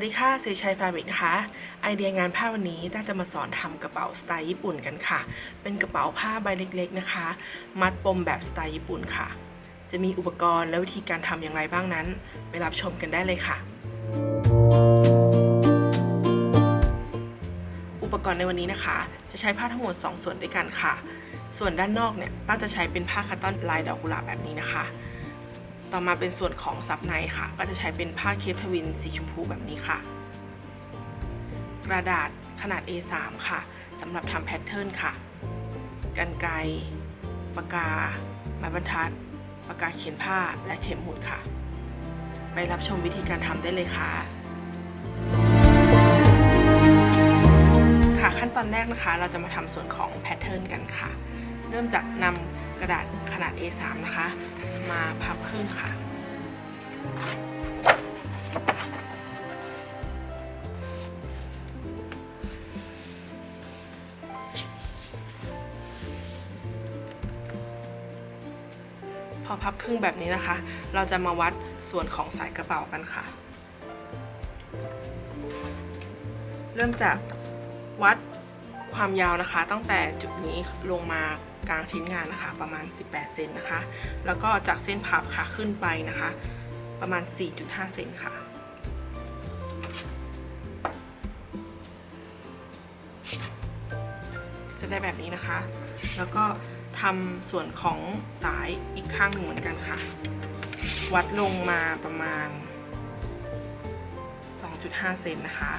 วัสดีค่ะเซชัยฟาบิกนะคะ ไอเดียงานผ้าวันนี้ต้าจะมาสอนทำกระเป๋าสไตล์ญี่ปุ่นกันค่ะ เป็นกระเป๋าผ้าใบเล็กๆนะคะ มัดปมแบบสไตล์ญี่ปุ่นค่ะ จะมีอุปกรณ์และวิธีการทำอย่างไรบ้างนั้น ไปรับชมกันได้เลยค่ะ อุปกรณ์ในวันนี้นะคะ จะใช้ผ้าทั้งหมด 2 ส่วนด้วยกันค่ะ ส่วนด้านนอกเนี่ยต้าจะใช้เป็นผ้าคัตตอนลายดอกกุหลาบแบบนี้นะคะ ต่อมาเป็นส่วนของซับในค่ะ ก็จะใช้เป็นผ้าเคปทวินสีชมพูแบบนี้ค่ะ กระดาษขนาด A3 ค่ะสำหรับทำแพทเทิร์นค่ะ กันไกรปากกา ไม้บรรทัด ปากกาเขียนผ้าและเข็มหมุดค่ะ ไปรับชมวิธีการทำได้เลยค่ะค่ะขั้นตอนแรกนะคะ เราจะมาทำส่วนของแพทเทิร์นกันค่ะ เริ่มจากนำ กระดาษขนาด A3 นะคะ มาพับครึ่งค่ะ พอพับครึ่งแบบนี้นะคะ เราจะมาวัดส่วนของสายกระเป๋ากันค่ะ เริ่มจากวัด ความยาวนะคะ ตั้งแต่จุดนี้ลงมากลางชิ้นงานนะคะ ประมาณ 18 เซนนะคะ แล้วก็จากเส้นพับค่ะขึ้นไปนะคะ ประมาณ 4.5 เซนค่ะจะได้แบบนี้นะคะ แล้วก็ทำส่วนของสายอีกข้างหนึ่งเหมือนกันค่ะ วัดลงมาประมาณ 2.5 เซนนะคะ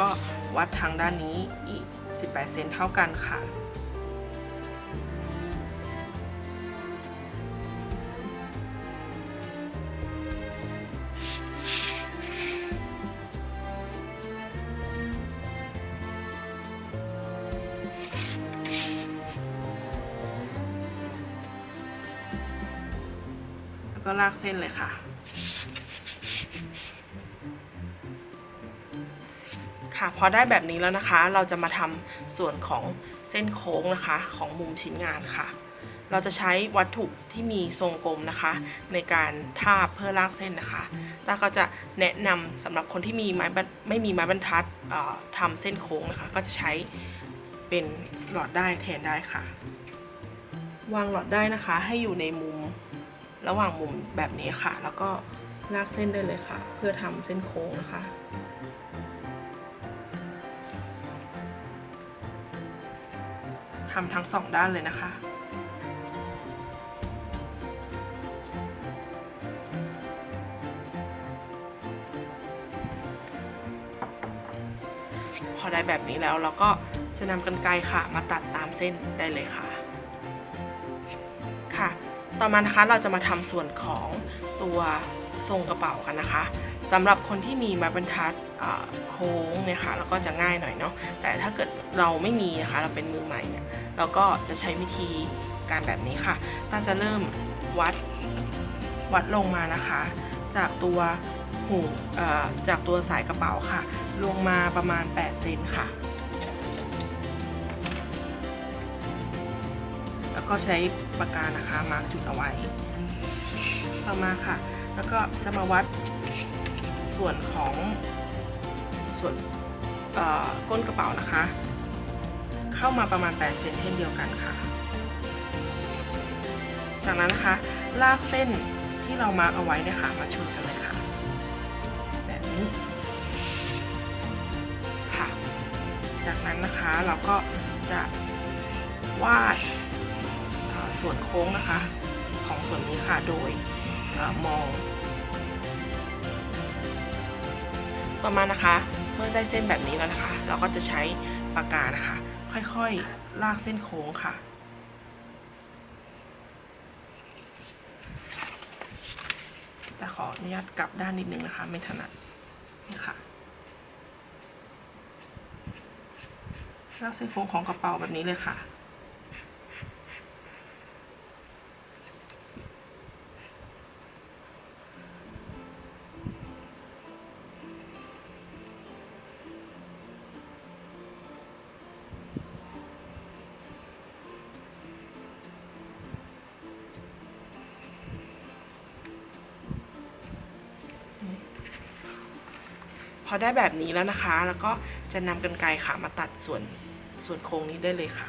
ก็วัดทางด้านนี้อีก 18 เซนเท่ากันค่ะแล้วก็ลากเส้นเลยค่ะ ค่ะพอได้แบบนี้แล้วนะคะ เราจะมาทำส่วนของเส้นโค้งนะคะของมุมชิ้นงานค่ะ เราจะใช้วัตถุที่มีทรงกลมนะคะ ในการทาบเพื่อลากเส้นนะคะตาก็จะแนะนำสำหรับคนที่มีไม้ไม่มีไม้บรรทัดทำเส้นโค้งนะคะ ก็จะใช้เป็นหลอดได้แทนได้ค่ะ วางหลอดได้นะคะ ให้อยู่ในมุมระหว่างมุมแบบนี้ค่ะ แล้วก็ลากเส้นได้เลยค่ะ เพื่อทำเส้นโค้งนะคะำทั้งสองด้านเลยนะคะ พอได้แบบนี้แล้วเราก็จะนำกันไกรค่ะ มาตัดตามเส้นได้เลยค่ะ ค่ะ ต่อมานะคะเราจะมาทำส่วนของตัวทรงกระเป๋ากันนะคะสำหรับคนที่มีไม้บรรทัดโค้งเนี่ยค่ะแล้วก็จะง่ายหน่อยเนาะแต่ถ้าเกิด เราไม่มีนะคะเราเป็นมือใหม่เนี่ยเราก็จะใช้วิธีการแบบนี้ค่ะต้าจะเริ่มวัดวัดลงมานะคะ จากตัวหูเอ่อจากตัวสายกระเป๋าค่ะ ลงมาประมาณ 8 เซนค่ะ แล้วก็ใช้ปากกานะคะมาร์กจุดเอาไว้ ต่อมาค่ะ แล้วก็จะมาวัดส่วนของส่วนเอ่อก้นกระเป๋านะคะ เข้ามาประมาณ 8 เซนเช่นเดียวกันค่ะ จากนั้นนะคะ ลากเส้นที่เรามาร์กเอาไว้นี่ยค่ะมาชนกันเลยค่ะ แบบนี้ค่ะ จากนั้นนะคะเราก็จะวาดส่วนโค้งนะคะ ของส่วนนี้ค่ะโดยอมองต่อมานะคะ เมื่อได้เส้นแบบนี้แล้วนะคะ เราก็จะใช้ปากกานะคะ ค่อยๆ ลากเส้นโค้งค่ะ แต่ขออนุญาตกลับด้านนิดนึงนะคะ ไม่ถนัดนี่ค่ะ ลากเส้นโค้งของกระเป๋าแบบนี้เลยค่ะ ได้แบบนี้แล้วนะคะ แล้วก็จะนำกันไกรค่ะมาตัดส่วนส่วนโครงนี้ได้เลยค่ะ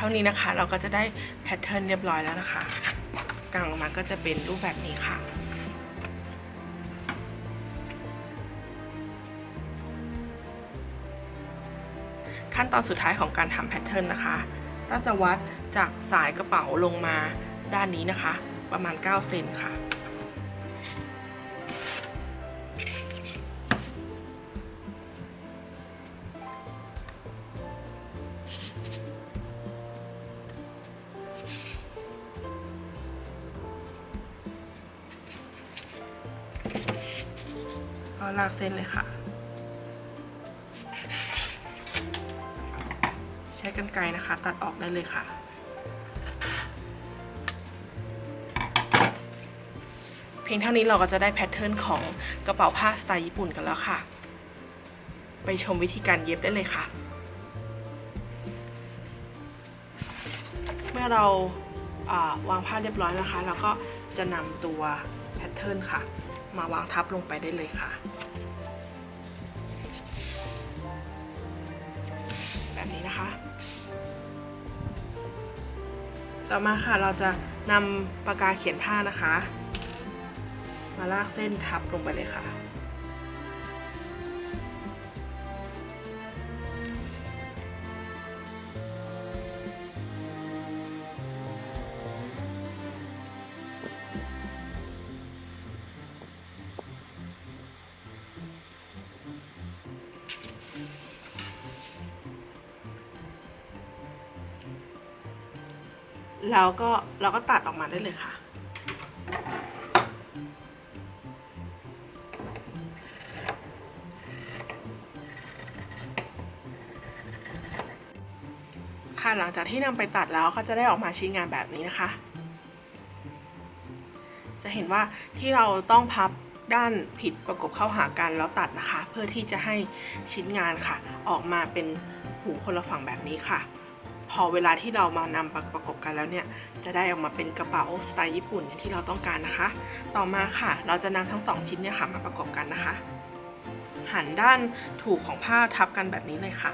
ท่านี้นะคะ เราก็จะได้แพทเทิร์นเรียบร้อยแล้วนะคะกางออกมาก็จะเป็นรูปแบบนี้ค่ะขั้นตอนสุดท้ายของการทำแพทเทิร์นนะคะต้าจะวัดจากสายกระเป๋าลงมาด้านนี้นะคะ ประมาณ 9 เซนค่ะ ลากเส้นเลยค่ะ ใช้กันไกรนะคะ ตัดออกได้เลยค่ะเพียงเท่านี้เราก็จะได้แพทเทิร์นของกระเป๋าผ้าสไตล์ญี่ปุ่นกันแล้วค่ะ ไปชมวิธีการเย็บได้เลยค่ะ เมื่อเราาวางผ้าเรียบร้อยนะคะ เราก็จะนำตัวแพทเทิร์นค่ะ มาวางทับลงไปได้เลยค่ะ ต่อมาค่ะเราจะนำปากกาเขียนผ้านะคะ มาลากเส้นทับลงไปเลยค่ะ แล้วก็เราก็ตัดออกมาได้เลยค่ะ ค่ะหลังจากที่นำไปตัดแล้วก็จะได้ออกมาชิ้นงานแบบนี้นะคะ จะเห็นว่าที่เราต้องพับด้านผิดประกบเข้าหากันแล้วตัดนะคะ เพื่อที่จะให้ชิ้นงานค่ะ ออกมาเป็นหูคนละฝั่งแบบนี้ค่ะ พอเวลาที่เรามานำประประกบกันแล้วเนี่ย จะได้ออกมาเป็นกระเป๋าสไตล์ญี่ปุ่นที่เราต้องการนะคะ ต่อมาค่ะ เราจะนำทั้งสองชิ้นเนี่ยค่ะมาประกบกันนะคะ หันด้านถูกของผ้าทับกันแบบนี้เลยค่ะ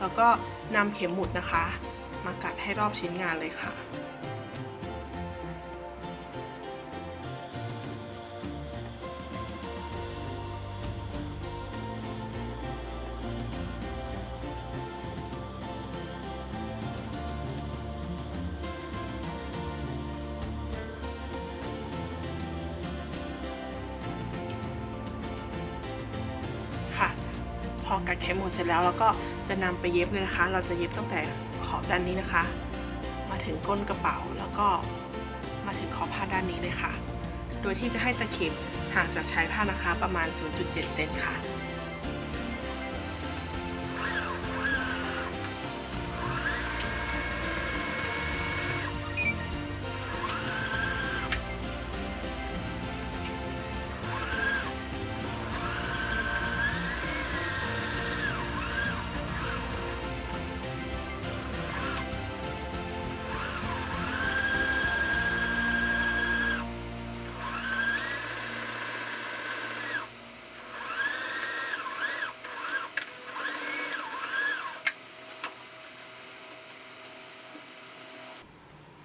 แล้วก็นำเข็มหมุดนะคะ มากัดให้รอบชิ้นงานเลยค่ะ กัดเข็มหมดเสร็จแล้วเราก็จะนำไปเย็บเลยนะคะ เราจะเย็บตั้งแต่ขอบด้านนี้นะคะ มาถึงก้นกระเป๋าแล้วก็มาถึงขอบผ้าด้านนี้เลยค่ะ โดยที่จะให้ตะเข็บห่างจากชายผ้านะคะประมาณ 0.7 เซนค่ะ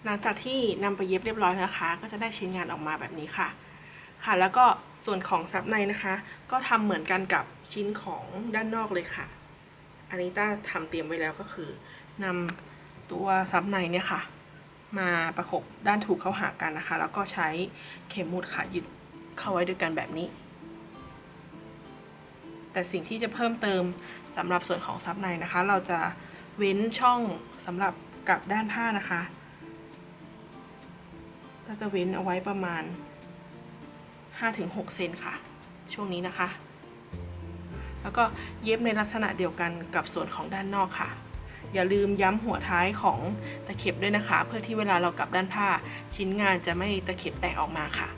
หลังจากที่นำไปเย็บเรียบร้อยนะคะ ก็จะได้ชิ้นงานออกมาแบบนี้ค่ะ ค่ะ แล้วก็ส่วนของซับในนะคะ ก็ทำเหมือนกันกับชิ้นของด้านนอกเลยค่ะ อันนี้ต้าทำเตรียมไว้แล้วก็คือนำตัวซับในเนี่ยค่ะ มาประกบด้านถูกเข้าหากันนะคะ แล้วก็ใช้เข็มหมุดค่ะยึดเข้าไว้ด้วยกันแบบนี้ แต่สิ่งที่จะเพิ่มเติมสำหรับส่วนของซับในนะคะ เราจะเว้นช่องสำหรับกับด้านผ้านะคะ ก็จะเว้นเอาไว้ประมาณ 5-6 เซนค่ะ ช่วงนี้นะคะ แล้วก็เย็บในลักษณะเดียวกันกับส่วนของด้านนอกค่ะ อย่าลืมย้ำหัวท้ายของตะเข็บด้วยนะคะ เพื่อที่เวลาเรากลับด้านผ้าชิ้นงานจะไม่ตะเข็บแตกออกมาค่ะ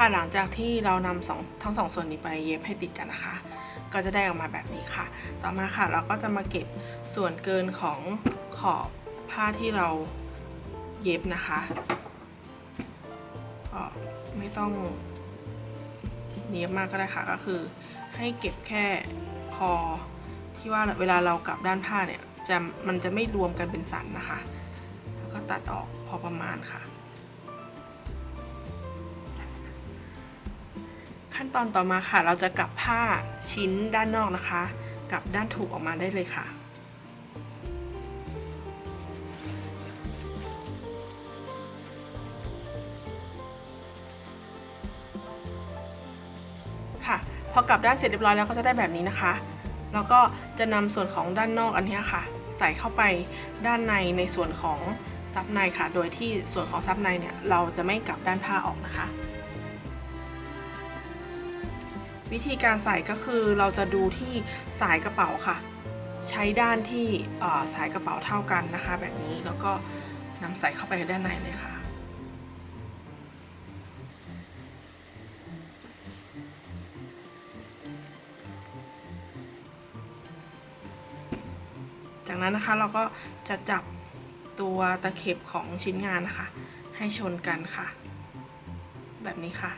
ค่ะหลังจากที่เรานำสองทั้งสองส่วนนี้ไปเย็บให้ติดกันนะคะ ก็จะได้ออกมาแบบนี้ค่ะ ต่อมาค่ะเราก็จะมาเก็บส่วนเกินของขอบผ้าที่เราเย็บนะคะก็ไม่ต้องเนียบมากก็ได้ค่ะก็คือให้เก็บแค่พอที่ว่าเวลาเรากลับด้านผ้าเนี่ยจะมันจะไม่รวมกันเป็นสันนะคะ แล้วก็ตัดออกพอประมาณค่ะ ขั้นตอนต่อมาค่ะ เราจะกลับผ้าชิ้นด้านนอกนะคะกลับด้านถูกออกมาได้เลยค่ะ ค่ะ พอกลับด้านเสร็จเรียบร้อยแล้วก็จะได้แบบนี้นะคะ แล้วก็จะนำส่วนของด้านนอกอันนี้ค่ะ ใส่เข้าไปด้านในในส่วนของซับในค่ะ โดยที่ส่วนของซับในเนี่ยเราจะไม่กลับด้านผ้าออกนะคะ วิธีการใส่ก็คือเราจะดูที่สายกระเป๋าค่ะ ใช้ด้านที่สายกระเป๋าเท่ากันนะคะ แบบนี้แล้วก็นำใส่เข้าไปด้านในเลยค่ะจากนั้นนะคะเราก็จะจับตัวตะเข็บของชิ้นงานนะคะ ให้ชนกันค่ะ แบบนี้ค่ะ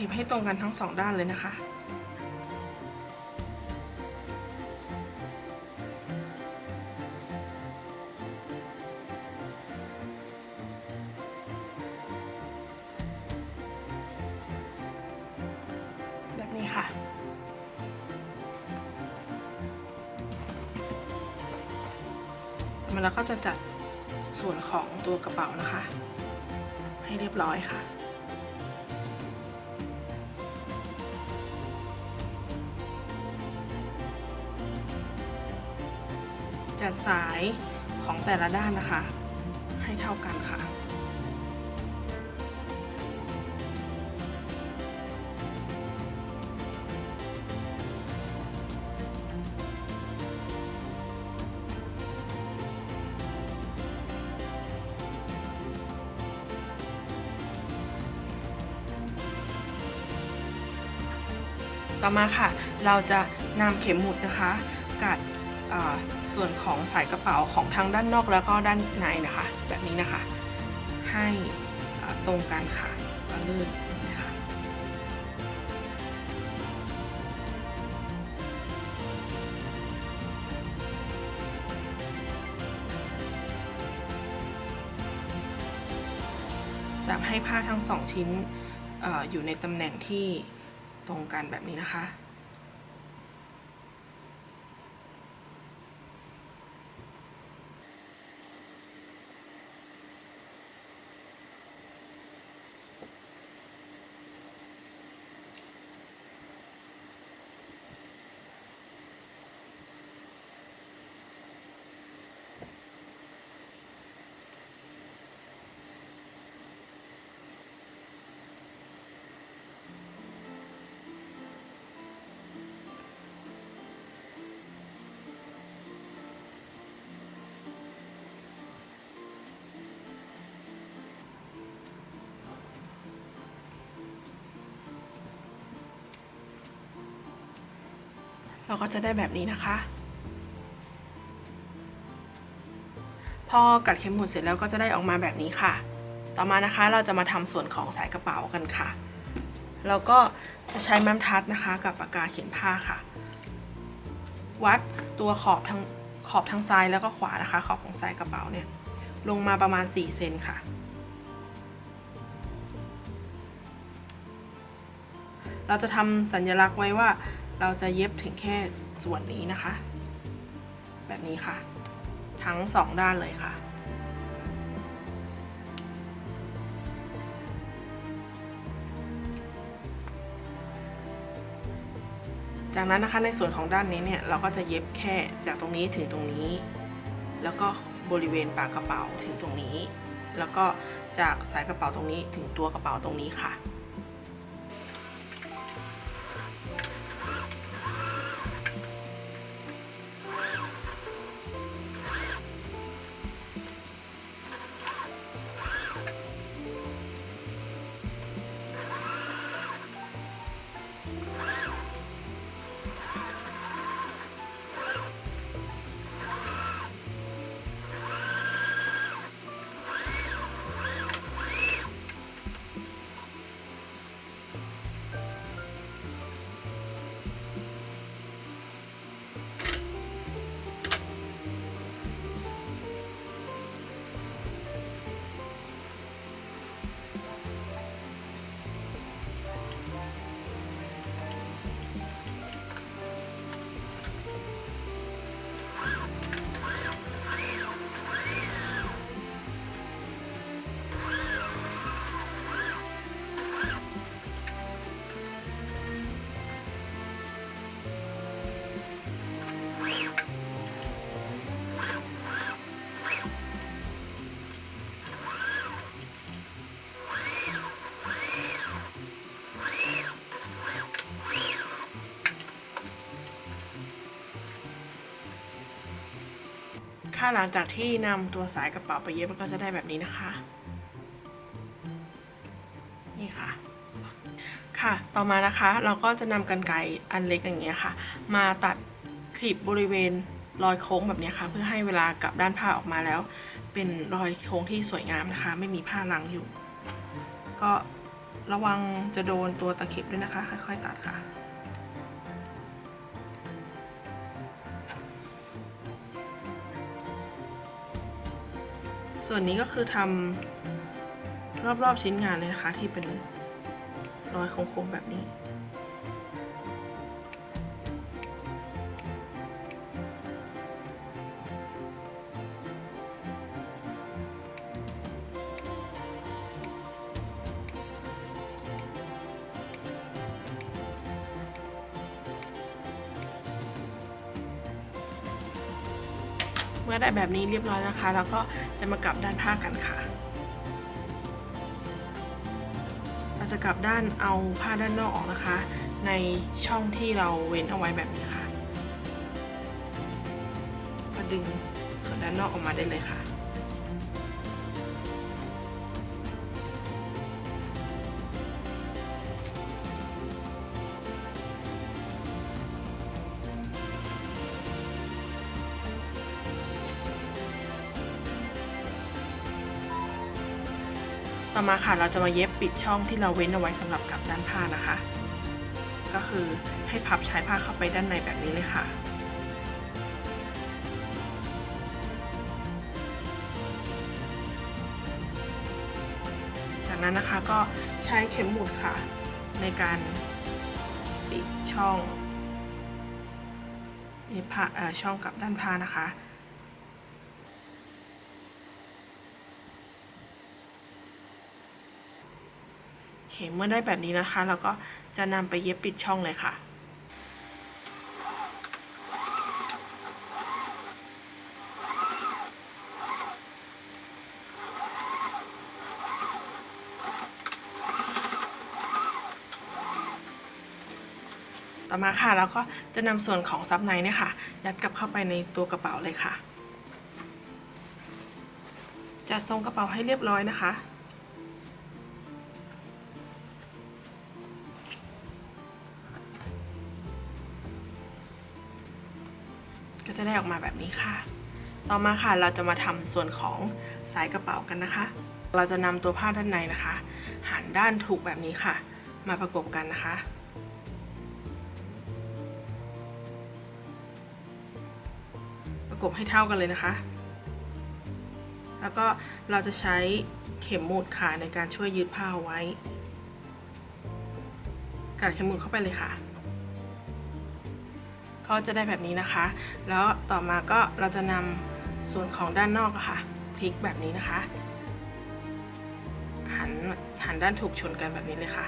จัดตะเข็บให้ตรงกันทั้งสองด้านเลยนะคะ แบบนี้ค่ะต่อมาเราก็จะจัดส่วนของตัวกระเป๋านะคะ ให้เรียบร้อยค่ะ ดสายของแต่ละด้านนะคะ ให้เท่ากันค่ะ ต่อมาค่ะ เราจะนำเข็มหมุดนะคะ กัด ส่วนของสายกระเป๋าของทั้งด้านนอกแล้วก็ด้านในนะคะ แบบนี้นะคะ ให้ตรงกันค่ะก็ลื่นนะคะจับให้ผ้าทั้งสองชิ้นออยู่ในตำแหน่งที่ตรงกันแบบนี้นะคะ เราก็จะได้แบบนี้นะคะ พอกัดเข็มหมุดเสร็จแล้วก็จะได้ออกมาแบบนี้ค่ะ ต่อมานะคะเราจะมาทำส่วนของสายกระเป๋ากันค่ะ เราก็จะใช้แม้มทัดนะคะ กับปากกาเขียนผ้าค่ะ วัดตัวขอบทางขอบทางซ้ายแล้วก็ขวานะคะ ขอบของสายกระเป๋าเนี่ยลงมาประมาณ 4 เซนค่ะ เราจะทำสัญลักษณ์ไว้ว่า เราจะเย็บถึงแค่ส่วนนี้นะคะ แบบนี้ค่ะ ทั้งสองด้านเลยค่ะ จากนั้นนะคะในส่วนของด้านนี้เนี่ยเราก็จะเย็บแค่จากตรงนี้ถึงตรงนี้ แล้วก็บริเวณปากกระเป๋าถึงตรงนี้ แล้วก็จากสายกระเป๋าตรงนี้ถึงตัวกระเป๋าตรงนี้ค่ะ หลังจากที่นำตัวสายกระเป๋าไปเย็บมันก็จะได้แบบนี้นะคะ นี่ค่ะ ค่ะ ต่อมานะคะ เราก็จะนำกันไกรอันเล็กอย่างเงี้ยค่ะ มาตัดคลิปบริเวณรอยโค้งแบบนี้ค่ะ เพื่อให้เวลากลับด้านผ้าออกมาแล้ว เป็นรอยโค้งที่สวยงามนะคะ ไม่มีผ้าลังอยู่ ก็ระวังจะโดนตัวตะเข็บด้วยนะคะ ค่อย ๆ ตัดค่ะ ส่วนนี้ก็คือทำรอบๆชิ้นงานเลยนะคะ ที่เป็นรอยโค้งๆแบบนี้ มื่อได้แบบนี้เรียบร้อยนะคะ แล้วก็จะมากลับด้านผ้ากันค่ะ เราจะกลับด้านเอาผ้าด้านนอกออกนะคะ ในช่องที่เราเว้นเอาไว้แบบนี้ค่ะก็ดึงส่วนด้านนอกออกมาได้เลยค่ะ ต่อมาค่ะเราจะมาเย็บปิดช่องที่เราเว้นเอาไว้สำหรับกลับด้านผ้านะคะ ก็คือให้พับชายผ้าเข้าไปด้านในแบบนี้เลยค่ะจากนั้นนะคะก็ใช้เข็มหมุดค่ะ ในการปิดช่องเย็บผ้าช่องกลับด้านผ้านะคะ เคเมื่อได้แบบนี้นะคะ เราก็จะนำไปเย็บปิดช่องเลยค่ะต่อมาค่ะเราก็จะนำส่วนของซับในเนี่ยค่ะ ยัดกลับเข้าไปในตัวกระเป๋าเลยค่ะ จัดทรงกระเป๋าให้เรียบร้อยนะคะ จะได้ออกมาแบบนี้ค่ะ ต่อมาค่ะเราจะมาทำส่วนของสายกระเป๋ากันนะคะ เราจะนำตัวผ้าด้านในนะคะ หันด้านถูกแบบนี้ค่ะ มาประกบกันนะคะประกบให้เท่ากันเลยนะคะ แล้วก็เราจะใช้เข็มหมุดค่ะในการช่วยยึดผ้าเอาไว้ กัดเข็มหมุดเข้าไปเลยค่ะ ก็จะได้แบบนี้นะคะ แล้วต่อมาก็เราจะนำส่วนของด้านนอกค่ะพลิกแบบนี้นะคะ หันหันด้านถูกชนกันแบบนี้เลยค่ะ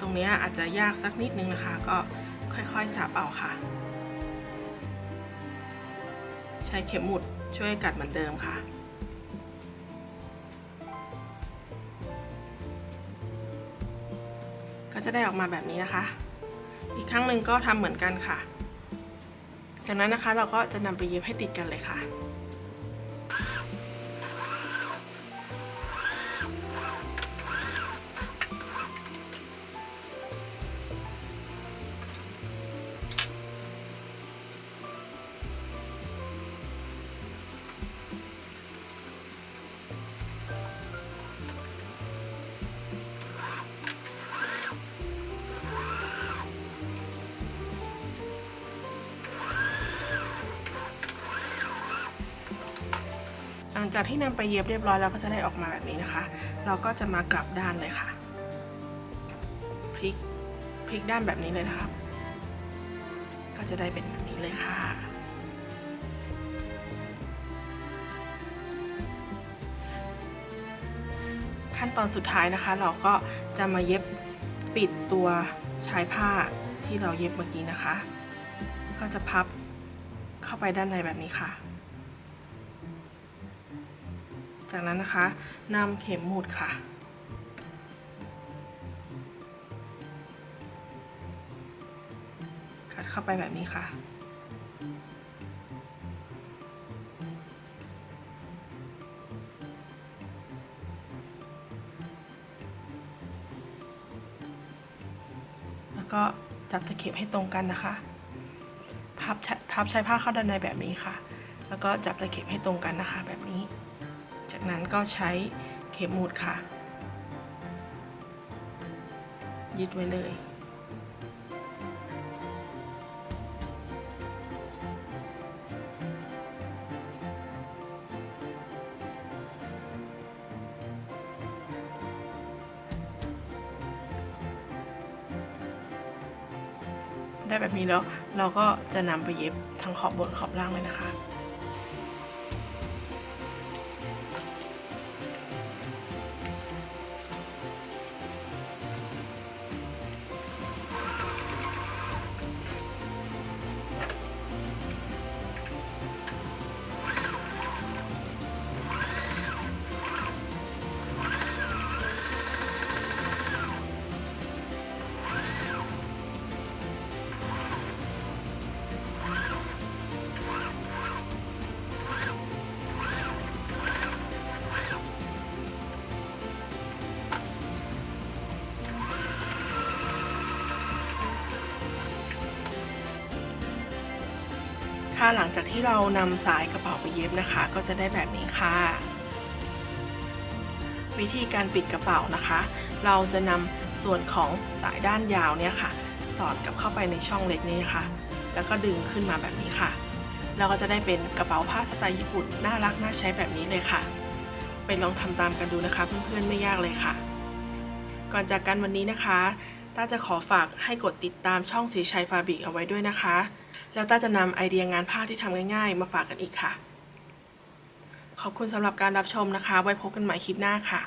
ตรงนี้อาจจะยากสักนิดนึงนะคะ ก็ค่อยๆจับเอาค่ะ ใช้เข็มหมุดช่วยกัดเหมือนเดิมค่ะก็จะได้ออกมาแบบนี้นะคะ อีกครั้งหนึ่งก็ทำเหมือนกันค่ะ จากนั้นนะคะเราก็จะนำไปเย็บให้ติดกันเลยค่ะ งจากที่นำไปเย็บเรียบร้อยแล้วก็จะได้ออกมาแบบนี้นะคะ เราก็จะมากลับด้านเลยค่ะ พลิก พลิกด้านแบบนี้เลยนะคะ ก็จะได้เป็นแบบนี้เลยค่ะ ขั้นตอนสุดท้ายนะคะ เราก็จะมาเย็บปิดตัวชายผ้าที่เราเย็บเมื่อกี้นะคะ ก็จะพับเข้าไปด้านในแบบนี้ค่ะ จากนั้นนะคะนำเข็มหมุดค่ะ กัดเข้าไปแบบนี้ค่ะ แล้วก็จับตะเข็บให้ตรงกันนะคะ พับพับใช้ผ้าเข้าด้านในแบบนี้ค่ะ แล้วก็จับตะเข็บให้ตรงกันนะคะแบบ ก็ใช้เข็มหมุดค่ะ ยึดไว้เลย ได้แบบนี้แล้วเราก็จะนำไปเย็บทั้งขอบบนขอบล่างเลยนะคะ หลังจากที่เรานำสายกระเป๋าไปเย็บนะคะ ก็จะได้แบบนี้ค่ะ วิธีการปิดกระเป๋านะคะ เราจะนำส่วนของสายด้านยาวเนี่ยค่ะ สอดกลับเข้าไปในช่องเล็กนี้ค่ะแล้วก็ดึงขึ้นมาแบบนี้ค่ะ เราก็จะได้เป็นกระเป๋าผ้าสไตล์ญี่ปุ่นน่ารักน่าใช้แบบนี้เลยค่ะ ไปลองทำตามกันดูนะคะ เพื่อนๆไม่ยากเลยค่ะ ก่อนจากกันวันนี้นะคะ ต้าจะขอฝากให้กดติดตามช่องสีชัยฟาบิกเอาไว้ด้วยนะคะ แล้วต้าจะนำไอเดียงานผ้าที่ทำง่ายๆ มาฝากกันอีกค่ะ ขอบคุณสำหรับการรับชมนะคะ ไว้พบกันใหม่คลิปหน้าค่ะ